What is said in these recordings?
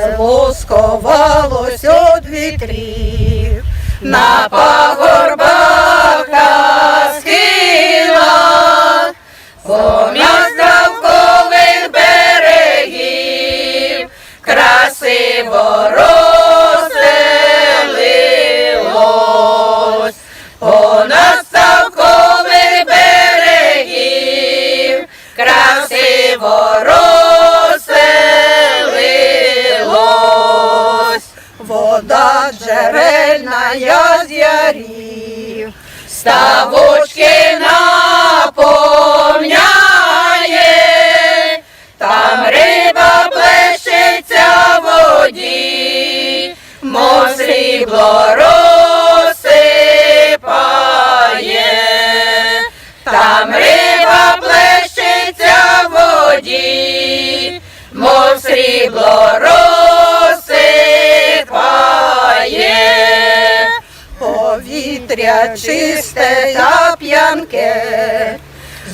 Село од вітрів, на пагорбах та схилах, поміж берегів, красиво розселилось, понад ставкових берегів, красиво розселилось, вода джерельна з ярів, ставочки наповняє, там риба плещеться в воді, мов срібло розсипає, там риба плещеться в воді, мов срібло розсипає, повітря чисте та п'янке,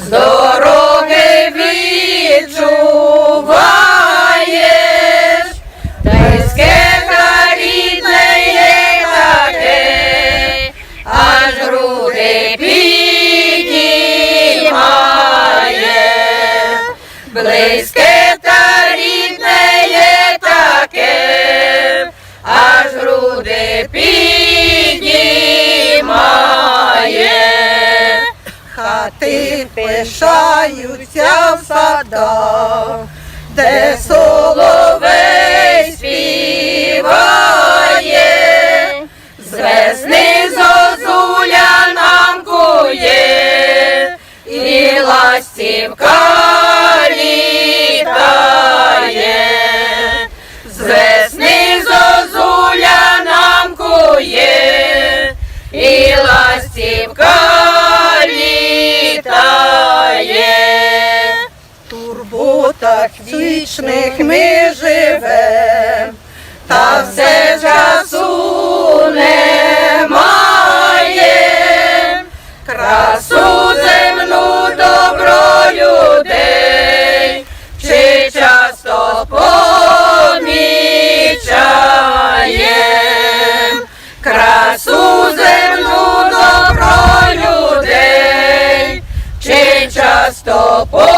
з дороги відчуваєш, близьке та рідне є таке, аж груди підіймає, близьке та рідне Хати пишаються в садах, де соловей співає, з весни зозуля нам кує, і ластівка літає, турботах вічних ми живем, та все часу немає, красу земну добро людей, чи часто помічаєм, красу земну добро людей, чи часто помічаєм.